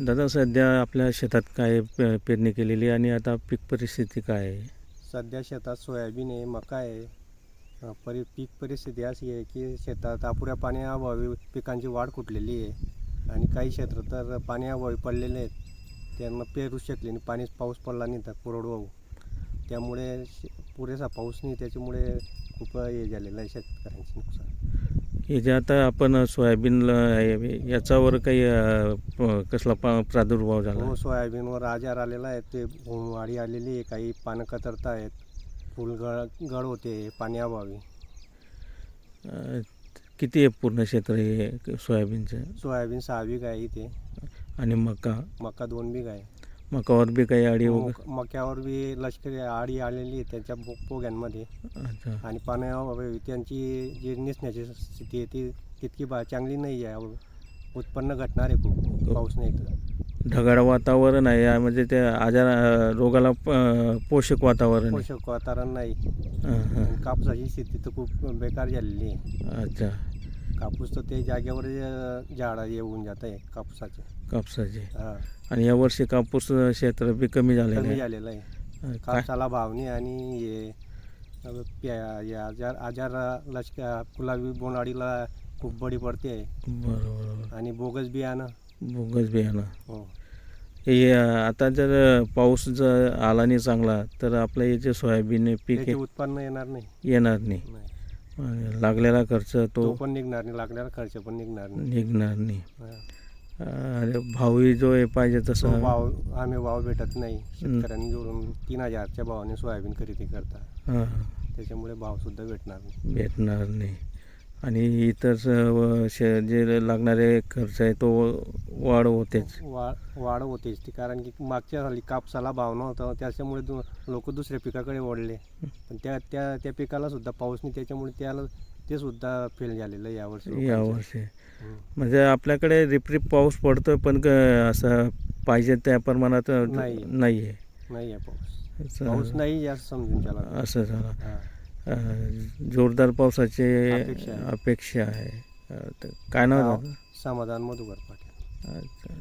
दादा सध्या आपल्या शेतात काय पे- पेरणी केलेली आणि आता पीक परिस्थिती काय आहे? सध्या शेतात सोयाबीन आहे मका आहे. अं, परि पीक परिस्थिती अशी आहे की शेतात अपुऱ्या पाण्याअभावी पिकांची वाढ कुठलेली आहे आणि काही क्षेत्र तर पाण्याअभावी पडलेले आहेत. त्यांना पेरू शकले नाही पाणी पाऊस पडला नाही तर कोरडवाहू. त्यामुळे शे- पुरेसा पाऊस नाही त्याच्यामुळे खूप हे झालेलं आहे शेतकऱ्यांचे नुकसान. हे जे आता आपण सोयाबीनला याच्यावर काही कसला पा प्रादुर्भाव झाला? हो सोयाबीनवर आजार आलेला आहे ते वाढी आलेली आहे काही पानं कतरत आहेत फुल गळ गळ होते पाण्याअभावी अ, किती आहे पूर्ण क्षेत्र हे सोयाबीनचं? सोयाबीन सहा बीघ आहे इथे. आणि मका? मका दोन बीघ आहे. मकावर बी काही अडी वगैरे? मक- मक्यावर बी लष्करी आडी आलेली आहे त्यांच्या पो पोग्यांमध्ये. अच्छा. आणि पाण्याअभावी त्यांची जी निसण्याची स्थिती आहे ती तितकी बा चांगली नाही आहे. उत्पन्न घटणार आहे खूप पाऊस नाही तर. ढगाळ वातावरण आहे. या म्हणजे ते आजार अ, रोगाला पोषक वातावरण आहे. पोषक वातावरण नाही. हां, हां. आणि कापसाची स्थिती तर खूप बेकार झालेली आहे. अच्छा. कापूस तर ते जागेवर झाडं येऊन जात आहे कापसाचे. कापसाचे. हा. आणि यावर्षी कापूस क्षेत्र बी कमी झालेलं कमी आहे झालेलं आहे. काय? कापसाला भाव नाही आणि हे प्या- हे आजार आजार लष्कर गुलाबी बोंडाळीला खूप बडी पडते. आहे बरोबर. आणि बोगस बियाणं बोगस बियाणं हो. हे आता जर पाऊस जर आला नाही चांगला तर आपलं हे जे सोयाबीन पीक त्याचे आहे, उत्पन्न येणार नाही. येणार नाही. नाही. आणि लागलेला खर्च तो तो पण निघणार नाही लागणारा खर्च पण निघणार नाही. निघणार नाही. हा. आणि भावही जो आहे पाहिजे तो तसा भाव आम्ही भाव भेटत नाही. शेतकऱ्यांनी जोडून तीन हजारच्या भावाने सोयाबीन खरेदी करता हां, त्याच्यामुळे भाव सुद्धा भेटणार नाही. भेटणार नाही. आणि इतर सर्व शे जे लागणारे खर्च आहे तो वाढ होतेच. वा वाढ होतेच ती. कारण की मागच्या साली कापसाला भाव नव्हता त्याच्यामुळे दु लोक दुसऱ्या पिकाकडे वळले. पण त्या त्या त्या पिकाला सुद्धा पाऊस नाही त्याच्यामुळे त्याला ते सुद्धा फेल झालेलं आहे यावर्षी. यावर्षी. म्हणजे आपल्याकडे रिपरिप पाऊस पडतोय पण असं पाहिजे त्या प्रमाणात नाही. नाही आहे नाही आहे पाऊस. असं- पाऊस नाही जास्त समजून त्याला असं झालं. जोरदार पावसाची अपेक्षा आहे. काय नाव नाव झालं समाधान मधुकर पाटील. अच्छा.